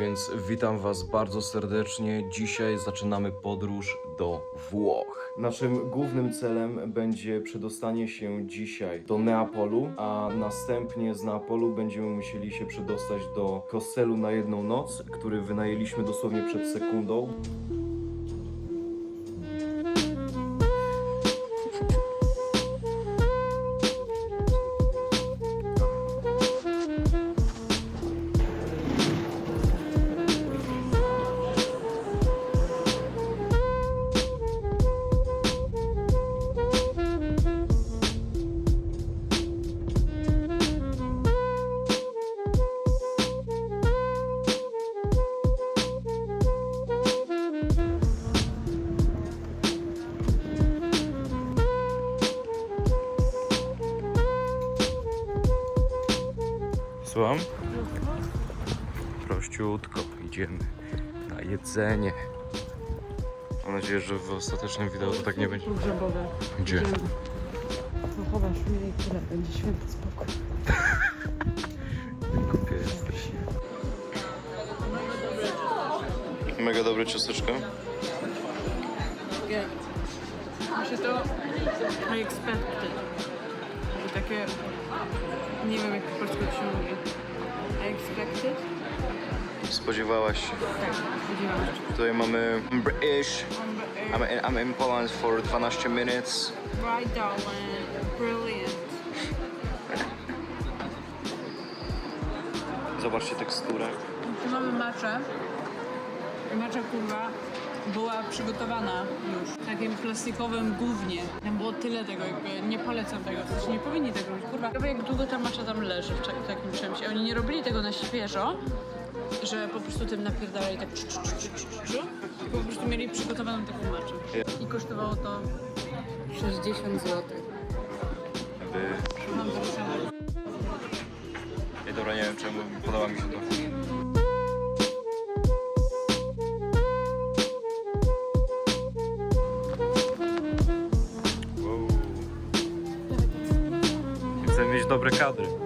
więc witam Was bardzo serdecznie. Dzisiaj zaczynamy podróż do Włoch. Naszym głównym celem będzie przedostanie się dzisiaj do Neapolu, a następnie z Neapolu będziemy musieli się przedostać do Koselu na jedną noc, który wynajęliśmy dosłownie przed sekundą. Słucham? Prościutko, idziemy na jedzenie. Mam nadzieję, że w ostatecznym wideo to tak nie będzie. Grzybowe. Gdzie? No chowasz mnie i tyle, będzie święty spokój. Głupia jesteś. Mega dobre ciasteczko. Nie. Myślę to I expected. Takie, nie wiem jak po polsku to się mówi. Expected? Spodziewałaś się. Tak, spodziewałam się. Tutaj mamy British. I'm in, I'm in Poland for 12 minutes. Right darling, brilliant. Zobaczcie teksturę. Tu mamy maczę. Macza kurwa była przygotowana już w takim plastikowym gównie. Tam było tyle tego, jakby nie polecam tego, w sensie nie powinni tego robić. Kurwa, ciekawe jak długo ta macza tam leży w takim czymś. Oni nie robili tego na świeżo, że po prostu tym napierdalali tak czu, czu, czu, czu, czu, czu, po prostu mieli przygotowaną taką maczę. I kosztowało to 60 zł. Mam. Ej, dobra, nie wiem czemu podoba mi się to. Mieć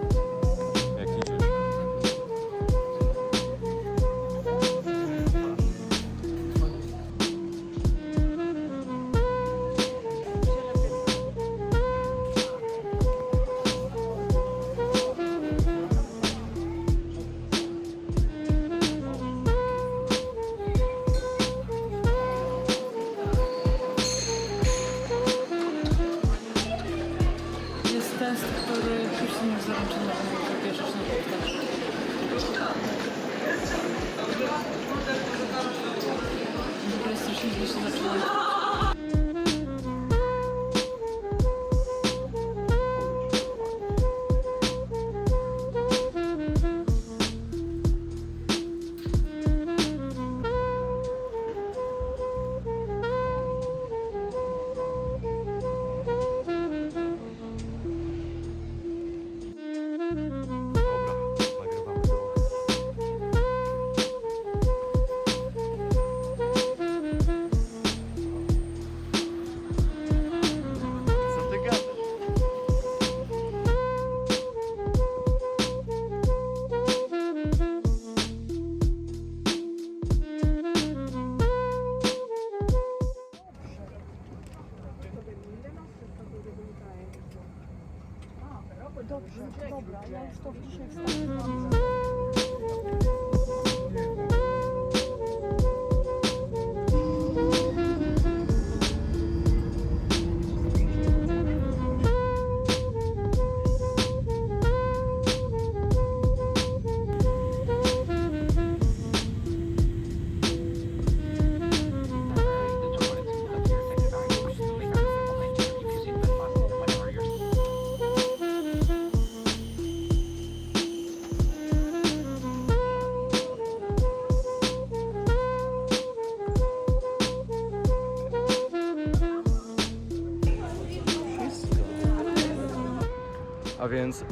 więc,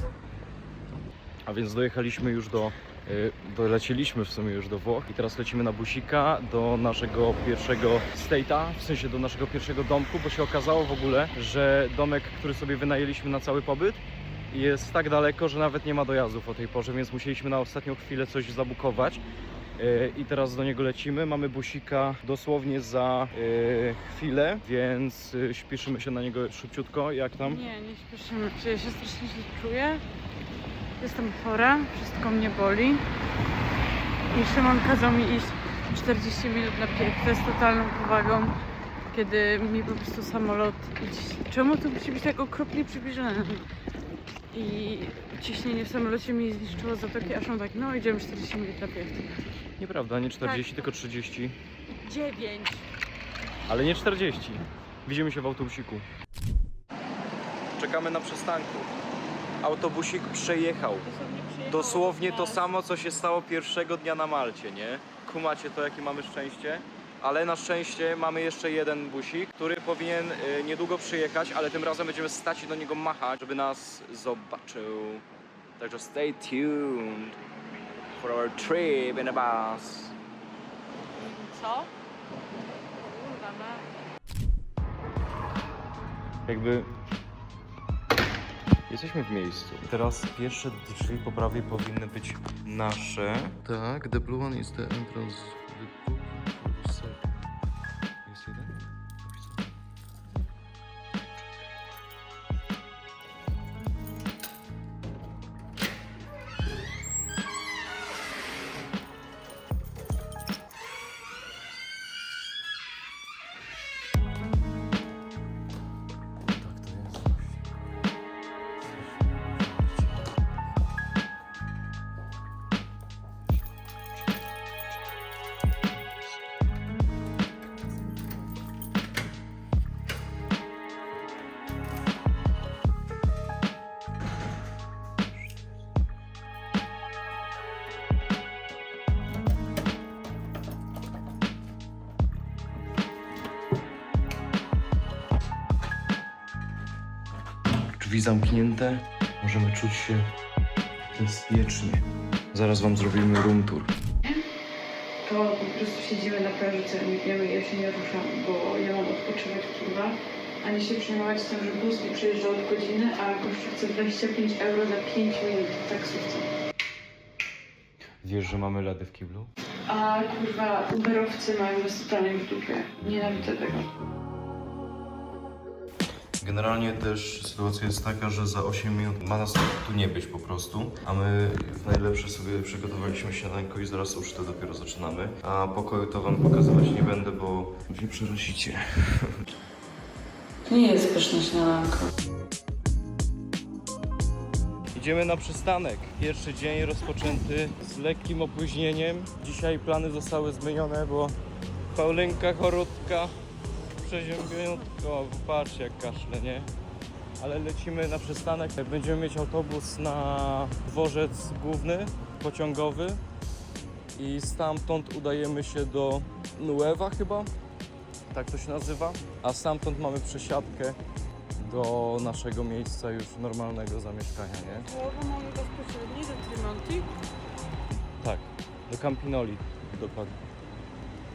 a więc dojechaliśmy już do, y, dolecieliśmy w sumie już do Włoch i teraz lecimy na busika do naszego pierwszego state'a, w sensie do naszego pierwszego domku, bo się okazało w ogóle, że domek, który sobie wynajęliśmy na cały pobyt jest tak daleko, że nawet nie ma dojazdów o tej porze, więc musieliśmy na ostatnią chwilę coś zabukować. Yy, I teraz do niego lecimy. Mamy busika dosłownie za yy, chwilę, więc yy, śpieszymy się na niego szybciutko. Jak tam? Nie, nie śpieszymy. Ja się strasznie źle czuję. Jestem chora, wszystko mnie boli. I Szymon kazał mi iść 40 minut na piechę z totalną powagą, kiedy mi po prostu samolot. Czemu to musi być tak okropnie przybliżone? I ciśnienie w samolocie mi zniszczyło zatoki, aż on tak, no idziemy 40 minut na piechę. Nieprawda, nie 40, tylko 30. 9. Ale nie 40. Widzimy się w autobusiku. Czekamy na przystanku. Autobusik przejechał. Dosłownie to samo, co się stało pierwszego dnia na Malcie, nie? Kumacie to, jakie mamy szczęście? Ale na szczęście mamy jeszcze jeden busik, który powinien y, niedługo przyjechać, ale tym razem będziemy stać i do niego machać, żeby nas zobaczył. Także stay tuned for our trip in a bus. Co? Kurwa, ma. Jakby jesteśmy w miejscu. Teraz pierwsze drzwi po prawej powinny być nasze. Tak, the blue one is the entrance. Drzwi zamknięte, możemy czuć się bezpiecznie. Zaraz wam zrobimy room tour. To po prostu siedzimy na plaży całymi dniami ja się nie ruszam, bo ja mam odpoczywać kurwa, a nie się przejmować tym, że bus mi przyjeżdża od godziny, a gościu chce 25 euro za 5 minut w taksówce. Wiesz, że mamy ledy w kiblu? A kurwa, uberowcy mają nas totalnie w dupie. Nienawidzę tego. Generalnie też sytuacja jest taka, że za 8 minut ma nas tu nie być po prostu, a my w najlepsze sobie przygotowaliśmy śniadanko i zaraz ucztę dopiero zaczynamy. A pokoju to wam pokazywać nie będę, bo się przerosicie. To nie jest pyszne śniadanko. Idziemy na przystanek. Pierwszy dzień rozpoczęty z lekkim opóźnieniem. Dzisiaj plany zostały zmienione, bo Paulinka chorutka, przeziębieniutko, patrzcie jak kaszle, nie? Ale lecimy na przystanek. Będziemy mieć autobus na dworzec główny, pociągowy i stamtąd udajemy się do Nuewa chyba, tak to się nazywa. A stamtąd mamy przesiadkę do naszego miejsca już normalnego zamieszkania, nie? Połowę mamy bezpośredni do Trimonti. Tak, do Campinoli dokładnie.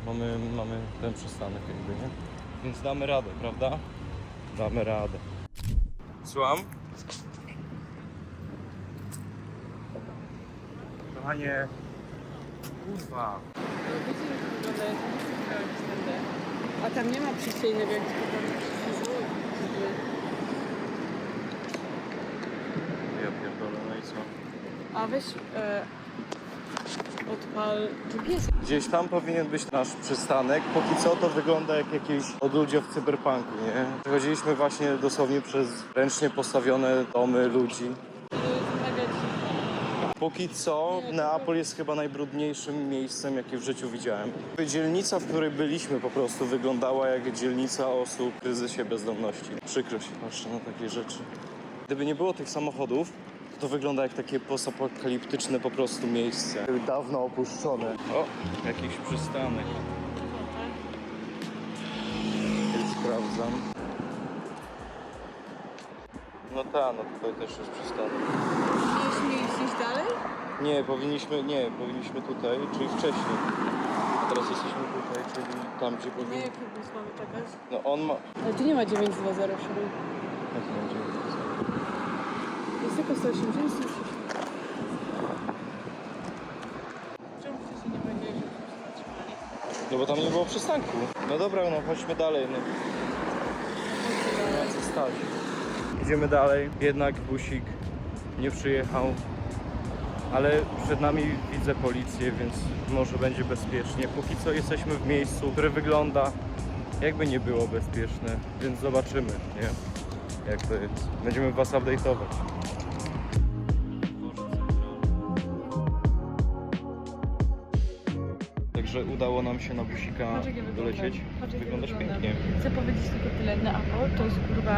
Mamy, mamy ten przystanek jakby, nie? Więc damy radę, prawda? Damy radę. Słucham? Kochanie... Kurwa. A tam nie ma przyciejnych jak Ja pierdolę, no i co? A weź e, odpal GPS. Gdzieś tam powinien być nasz przystanek. Póki co to wygląda jak jakieś odludzie w cyberpunku, nie? Przechodziliśmy właśnie dosłownie przez ręcznie postawione domy ludzi. Póki co Neapol jest chyba najbrudniejszym miejscem, jakie w życiu widziałem. Dzielnica, w której byliśmy po prostu wyglądała jak dzielnica osób w kryzysie bezdomności. Przykro się patrzę na takie rzeczy. Gdyby nie było tych samochodów, to wygląda jak takie postapokaliptyczne po prostu miejsce. Dawno opuszczone. O, jakiś przystanek. Sprawdzam. No tak, no tutaj też jest przystanek. Mieliśmy iść dalej? Nie, powinniśmy, nie, powinniśmy tutaj, czyli wcześniej. A teraz jesteśmy tutaj, czyli tam, gdzie Na powinniśmy. jaki bus mamy czekać? No on ma... Ale tu nie ma 9207. Jak będzie? Jest tylko 180, 160. Czemu wcześniej nie powiedziałeś, że No bo tam nie było przystanku. No dobra, no chodźmy dalej. No. Nie ma co stać. Idziemy dalej. Jednak busik nie przyjechał. Ale przed nami widzę policję, więc może będzie bezpiecznie. Póki co jesteśmy w miejscu, które wygląda jakby nie było bezpieczne, więc zobaczymy, nie? Jak to jest. Będziemy was update'ować. Także udało nam się na busika Patrz, jak ja wyglądam. dolecieć. Patrz, jak ja Wyglądasz wyglądam. pięknie. Chcę powiedzieć tylko tyle, Neapol to jest kurwa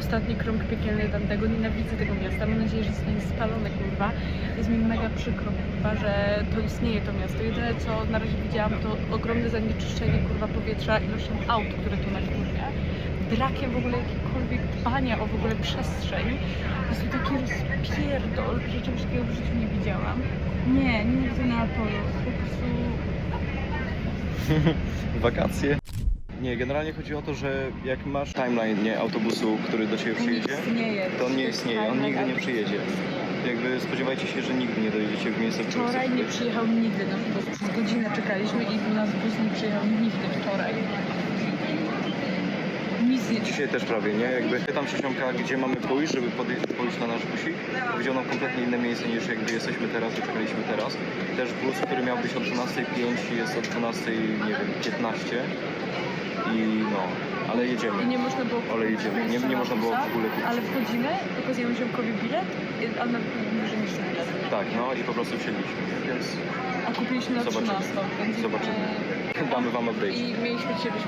ostatni krąg piekielny tamtego, nienawidzę tego miasta, mam nadzieję, że zostanie spalone kurwa. Jest mi mega przykro kurwa, że to istnieje to miasto. Jedyne co na razie widziałam to ogromne zanieczyszczenie kurwa powietrza ilością aut, które tu na kurwie. Brakiem w ogóle jakiegokolwiek dbania o w ogóle przestrzeń. Jest tu taki rozpierdol, że czegoś takiego w życiu nie widziałam. Nie, nie widzę Neapolu. Po prostu Wakacje. Nie, generalnie chodzi o to, że jak masz timeline nie, autobusu, który do ciebie przyjedzie, istnieje. to on nie istnieje, on nigdy nie przyjedzie. Jakby spodziewajcie się, że nigdy nie dojedziecie w miejsce, w którym Wczoraj nie przyjechał nigdy nasz bus. Przez godzinę czekaliśmy i do nas bus nie przyjechał nigdy wczoraj. Nie Dzisiaj też prawie, nie? Jakby pytam Przesiąka, gdzie mamy pójść, żeby podejść, pójść na nasz busik. Powiedział nam kompletnie inne miejsce niż jakby jesteśmy teraz i czekaliśmy teraz. Też bus, który miał być o 12.05 jest o 12.00, nie wiem, 15. I no, ale jedziemy. I nie można było Ale jedziemy. Nie- nie na można było w ogóle kupić. Ale wchodzimy, pokazujemy ziomkowi bilet, i- a on nie mówi, że niż bilet. Tak, no i po prostu wsiedliśmy, więc A kupiliśmy na Zobaczymy. 13, więc... Zobaczymy. e, damy wam update. I mieliśmy dzisiaj być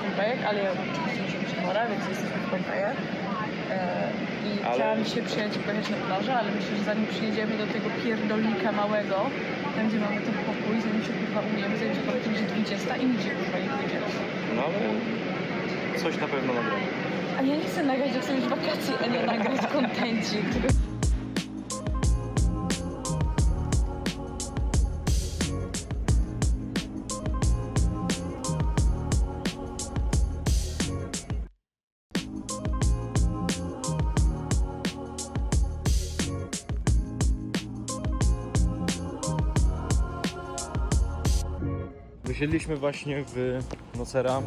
ale ja oczywiście więc jesteśmy w Pompejach. E, I Ale- chciałam się przyjechać i pojechać na plażę, ale myślę, że zanim przyjedziemy do tego pierdolnika małego, tam gdzie mamy ten pokój, zanim się kurwa umiemy, zanim się powie, że 20 i nigdzie kurwa nie pójdziemy. No ale coś na pewno nagramy. A ja nie chcę nagrać, jak chcę mieć wakacje, a nie nagrać kontencik. Wysiedliśmy właśnie w Nocera.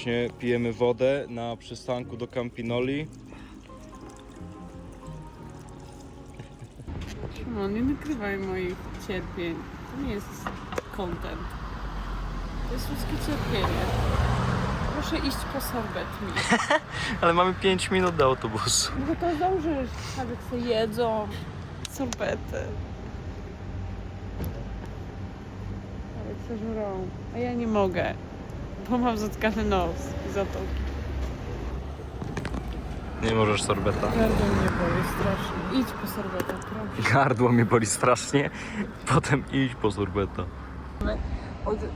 Właśnie pijemy wodę na przystanku do Campinoli. Szymon, nie nagrywaj moich cierpień. To nie jest content. To jest ludzkie cierpienie. Proszę iść po sorbet mi. Ale mamy 5 minut do autobusu. No to zdążysz. Ale sobie jedzą sorbety. Ale co żrą. A ja nie mogę. Bo mam zatkany nos i zatoki. Nie możesz sorbeta. Gardło mnie boli strasznie. Idź po sorbetę, proszę. Gardło mnie boli strasznie. Potem iść po sorbeta. Od y,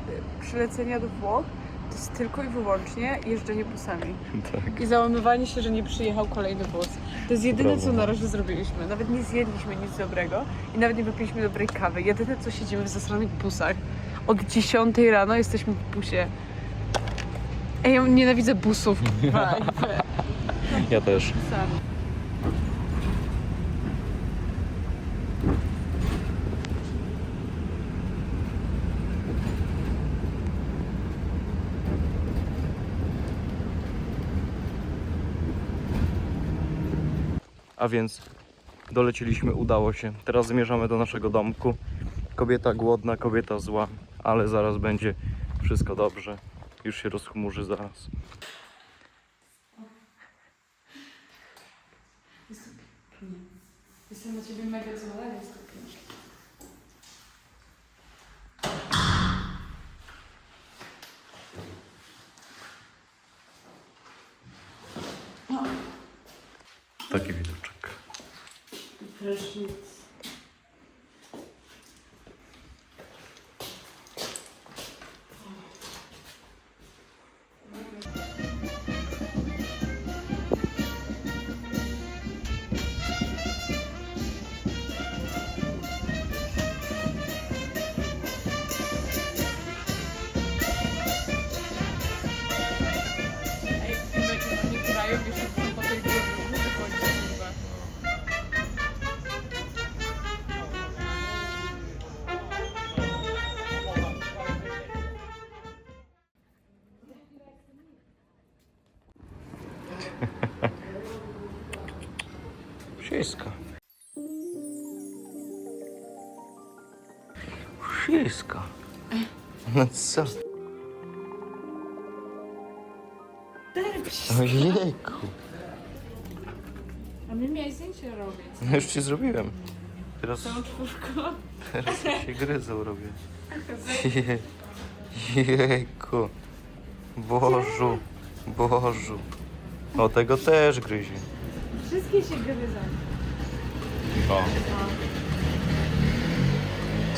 przylecenia do Włoch to jest tylko i wyłącznie jeżdżenie busami. Tak. I załamywanie się, że nie przyjechał kolejny bus. To jest jedyne, Prawda. co na razie zrobiliśmy. Nawet nie zjedliśmy nic dobrego i nawet nie wypiliśmy dobrej kawy. Jedyne, co siedzimy w zasranych busach. Od 10 rano jesteśmy w busie. Ej, ja nienawidzę busów. kurwa, jakby. Ja też. A więc doleciliśmy, udało się. Teraz zmierzamy do naszego domku. Kobieta głodna, kobieta zła, ale zaraz będzie wszystko dobrze. Już się rozchmurzy zaraz. Jestem na ciebie mega. Taki widoczek. Prysznic. No co? Ojejku. A my miałeś zdjęcie robić. No już ci zrobiłem. Teraz, czwórką. teraz się gryzą robię. Je, jejku. Bożu. Bożu. O, tego też gryzie. Wszystkie się gryzą. O.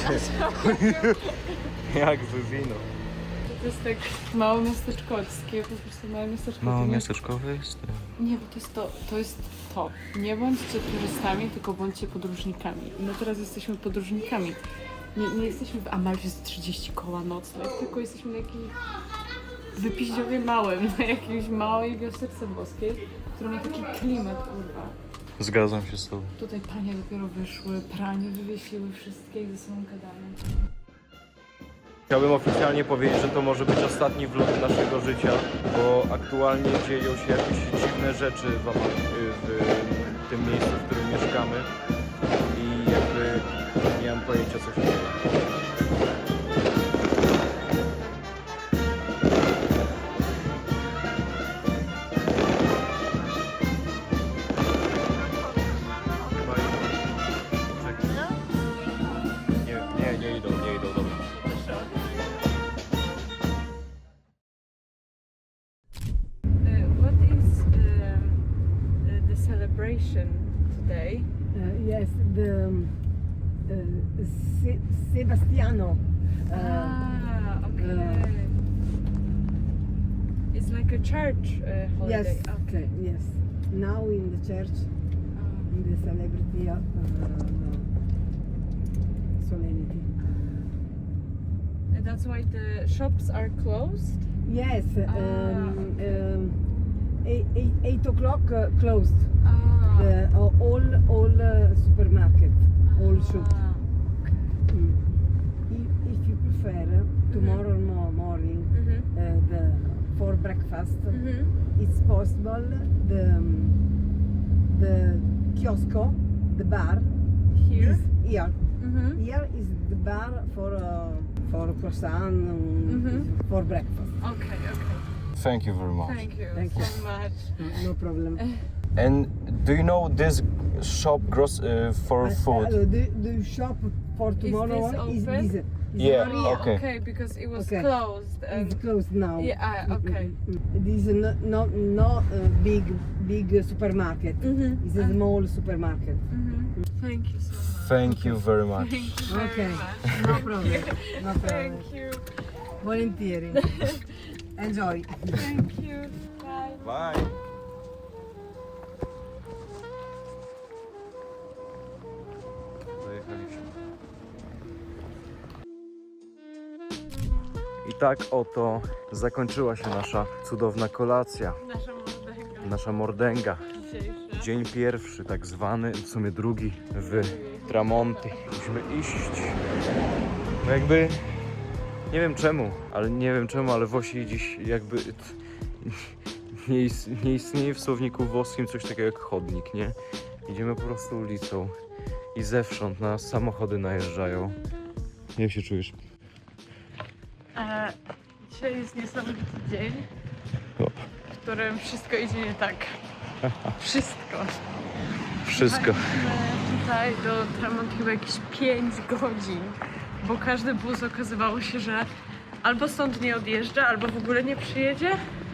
Jak wywinął. To jest tak mało miasteczkowskie, po prostu małe miasteczko. Mało To nie- miasteczkowy jest. Nie, bo to jest to, to jest to. Nie bądźcie turystami, tylko bądźcie podróżnikami. My teraz jesteśmy podróżnikami. Nie, nie jesteśmy w Amalfie z 30 koła nocleg, tylko jesteśmy na jakiejś wypiździowie małym, na jakiejś małej wiosce boskiej, która ma taki klimat, kurwa. Zgadzam się z tobą. Tutaj panie dopiero wyszły, pranie wywiesiły wszystkie i ze sobą gadają. Chciałbym oficjalnie powiedzieć, że to może być ostatni vlog naszego życia, bo aktualnie dzieją się jakieś dziwne rzeczy w, w tym miejscu, w którym mieszkamy i jakby nie mam pojęcia co się dzieje. Sebastiano. Uh, ah, okay. it's like a church uh, yes, holiday. okay, yes. Now in the church, Ah. in the celebrity of, uh, solemnity. And that's why the shops are closed. Yes, Ah, um, okay. um, eight, eight, eight o'clock uh, closed. Ah. The, uh, all all uh, supermarket, all shop. Ah, Mm. If, if you prefer, uh, tomorrow morning Mhm. uh, the for breakfast. Mhm. it's possible the um, the kiosco, the bar Here. is here. Mhm. Here is the bar for uh, for croissant um, Mhm. for breakfast. Okay. Okay. Thank you very much. Thank you Thank so you. much. No problem. And do you know this shop gross uh, for Uh, food? uh, the, the shop for tomorrow this is open? this. is Yeah, very- okay. Okay, because it was Okay. closed. It's closed now. Yeah, ah, okay. This is no no, no uh, big big uh, supermarket. Mhm. It's a small supermarket. Mhm. Thank you so much. Thank you very much. Thank you very Okay. much. No problem. No problem. Thank you. Volentieri. Enjoy. Thank you. Bye. Bye. Tak oto zakończyła się nasza cudowna kolacja, Nasza mordega nasza mordęga. dzisiejsza. Dzień pierwszy, tak zwany, w sumie drugi w Tramonti. Musimy iść. No jakby, nie wiem czemu, ale nie wiem czemu, ale Włosi dziś jakby nie, is, nie istnieje w słowniku włoskim coś takiego jak chodnik, nie? Idziemy po prostu ulicą i zewsząd na samochody najeżdżają. Jak się czujesz? Dzisiaj jest niesamowity dzień, w którym wszystko idzie nie tak. Wszystko. Wszystko. Jechaliśmy tutaj do Tremont chyba jakieś 5 godzin, bo każdy bus okazywało się, że albo stąd nie odjeżdża, albo w ogóle nie przyjedzie,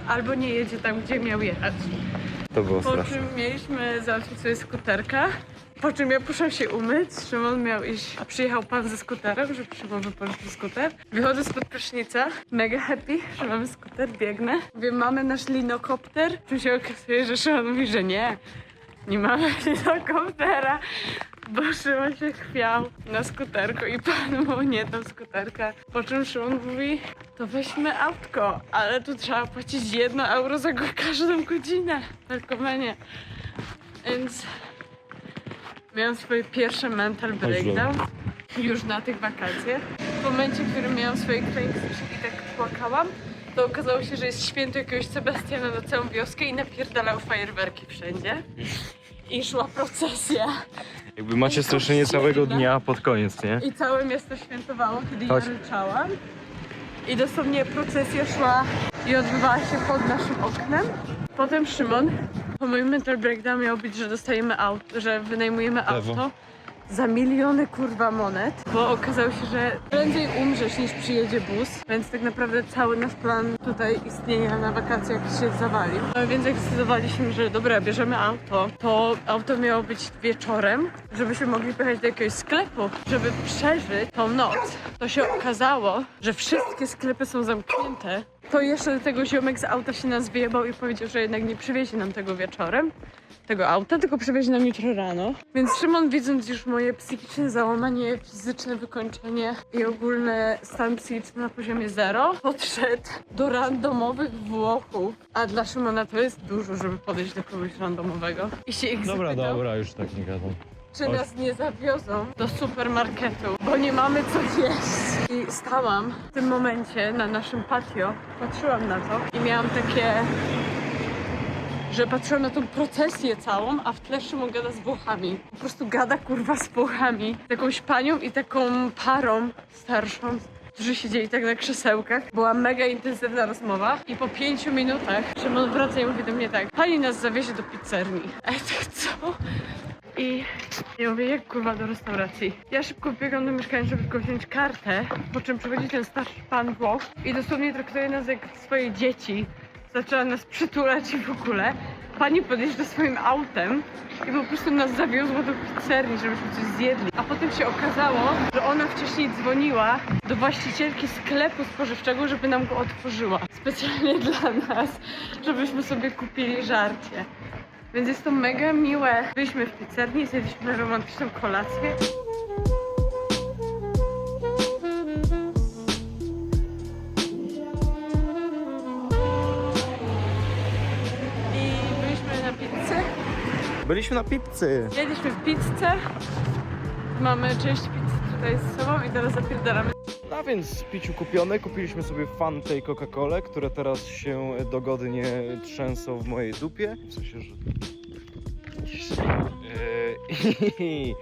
albo nie jedzie tam, gdzie miał jechać. To było Po straszne. czym mieliśmy załatwić sobie skuterka, po czym ja poszłam się umyć, Szymon miał iść, a przyjechał pan ze skuterem, żeby Szymon wypożyczył skuter. Wychodzę spod prysznica, mega happy, że mamy skuter, biegnę. Mówię, mamy nasz linokopter, tu się okazuje, że Szymon mówi, że nie, nie mamy linokoptera. Bo Szymon się chwiał na skuterku i pan mu nie dał skuterka. Po czym Szymon mówi, to weźmy autko, ale tu trzeba płacić jedno euro za każdą godzinę w Parkomenie. Więc miałam swoje pierwsze mental breakdown już na tych wakacjach. W momencie, w którym miałam swoje kręgstwy i tak płakałam, to okazało się, że jest święto jakiegoś Sebastiana na całą wioskę i napierdalał fajerwerki wszędzie. I szła procesja. Jakby macie straszenie całego dnia pod koniec, nie? I całe miasto świętowało, kiedy Chodź. ja ryczałam. I dosłownie procesja szła i odbywała się pod naszym oknem. Potem Szymon, po moim mental breakdown miał być, że dostajemy auto, że wynajmujemy Lewo. auto za miliony kurwa monet, bo okazało się, że prędzej umrzesz niż przyjedzie bus, więc tak naprawdę cały nasz plan tutaj istnienia na wakacjach się zawalił. No więc jak zdecydowaliśmy, że dobra, bierzemy auto, to auto miało być wieczorem, żebyśmy mogli pojechać do jakiegoś sklepu, żeby przeżyć tą noc. To się okazało, że wszystkie sklepy są zamknięte. To jeszcze do tego ziomek z auta się nas wyjebał i powiedział, że jednak nie przywiezie nam tego wieczorem tego auta, tylko przywiezie nam jutro rano. Więc Szymon, widząc już moje psychiczne załamanie, fizyczne wykończenie i ogólny stan psychiczny na poziomie zero, podszedł do randomowych Włochów. A dla Szymona to jest dużo, żeby podejść do kogoś randomowego. I się ich zapytał, już tak nie gadam. Czy nas nie zawiozą do supermarketu, bo nie mamy co jeść. I stałam w tym momencie na naszym patio, patrzyłam na to i miałam takie, że patrzyłam na tą procesję całą, a w tle Szymon gada z Włochami. Po prostu gada kurwa z Włochami. Jakąś panią i taką parą starszą którzy siedzieli tak na krzesełkach. Była mega intensywna rozmowa i po pięciu minutach Szymon wraca i mówi do mnie tak Pani nas zawiezie do pizzerni. A ja tak co? I ja mówię, jak kurwa do restauracji. Ja szybko biegam do mieszkania, żeby tylko wziąć kartę, po czym przychodzi ten starszy pan Włoch i dosłownie traktuje nas jak swoje dzieci. Zaczęła nas przytulać i w ogóle. Pani podjeżdża swoim autem i po prostu nas zawiozła do pizzerii, żebyśmy coś zjedli. A potem się okazało, że ona wcześniej dzwoniła do właścicielki sklepu spożywczego, żeby nam go otworzyła. Specjalnie dla nas, żebyśmy sobie kupili żarcie. Więc jest to mega miłe. Byliśmy w pizzerni, zjedliśmy romantyczną kolację. I byliśmy na pizzy. Byliśmy na pizzy. Jedliśmy w pizzę. Mamy część pizzy tutaj z sobą i teraz zapierdalamy. No więc piciu kupione, kupiliśmy sobie Fantę i Coca-Colę, które teraz się dogodnie trzęsą w mojej dupie. W sensie, że... I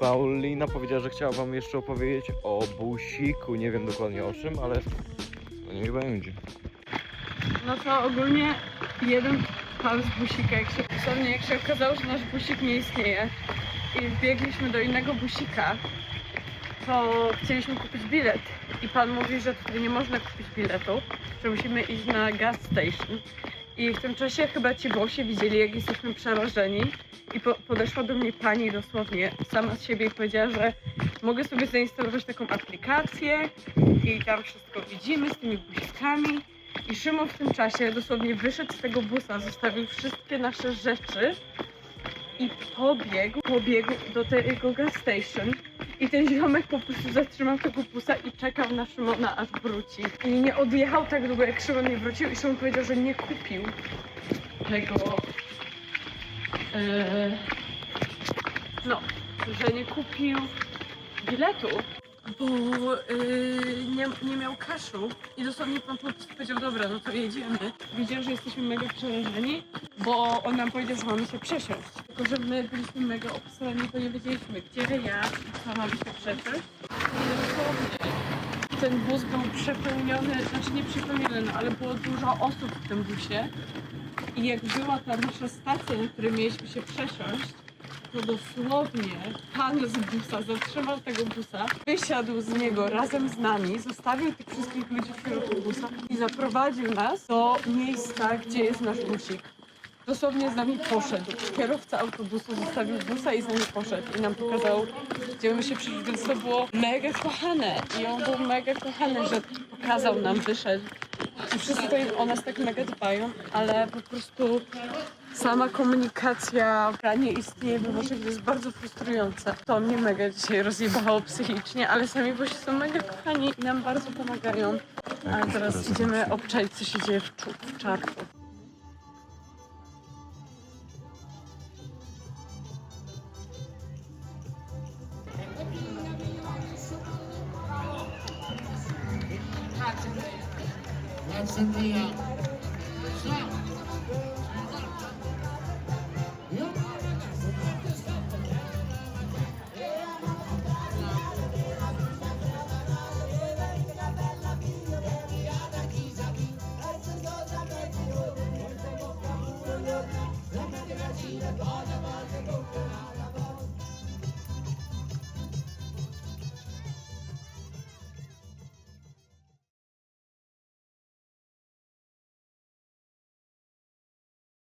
Paulina powiedziała, że chciała wam jeszcze opowiedzieć o busiku. Nie wiem dokładnie o czym, ale no niech będzie. No to ogólnie jeden pan z busika, jak się jak się okazało, że nasz busik nie istnieje i wbiegliśmy do innego busika, to chcieliśmy kupić bilet. I pan mówi, że tutaj nie można kupić biletu, że musimy iść na gas station. I w tym czasie chyba ci Włosi widzieli, jak jesteśmy przerażeni. I po, podeszła do mnie pani dosłownie sama z siebie i powiedziała, że mogę sobie zainstalować taką aplikację i tam wszystko widzimy z tymi busikami. I Szymon w tym czasie dosłownie wyszedł z tego busa, zostawił wszystkie nasze rzeczy i pobiegł, pobiegł do tego gas station. I ten ziomek po prostu zatrzymał tego busa i czekał na Szymona, aż wróci. I nie odjechał tak długo, jak Szymon nie wrócił i Szymon powiedział, że nie kupił tego... e, no, że nie kupił biletu, bo yy, nie, nie miał kaszu i dosłownie pan po prostu powiedział, dobra, no to jedziemy. Widział, że jesteśmy mega przerażeni, bo on nam powiedział, że mamy się przesiąść. Tylko, że my byliśmy mega obsrani, bo nie wiedzieliśmy, gdzie, jak i co mamy się przesiąść. I dosłownie ten bus był przepełniony, znaczy nie przepełniony, no, ale było dużo osób w tym busie. I jak była ta nasza stacja, na której mieliśmy się przesiąść, to dosłownie pan z busa zatrzymał tego busa, wysiadł z niego razem z nami, zostawił tych wszystkich ludzi w środku busa i zaprowadził nas do miejsca, gdzie jest nasz busik. Dosłownie z nami poszedł. Kierowca autobusu zostawił busa i z nami poszedł i nam pokazał, gdzie my się przyszli, więc to było mega kochane. I on był mega kochany, że pokazał nam, wyszedł. I wszyscy tutaj o nas tak mega dbają, ale po prostu sama komunikacja nie istnieje Włoszech, to jest bardzo frustrujące. To mnie mega dzisiaj rozjebało psychicznie, ale sami Włosi są mega kochani i nam bardzo pomagają. A teraz idziemy obczaić, co się dzieje w, w czarku. That's in the uh,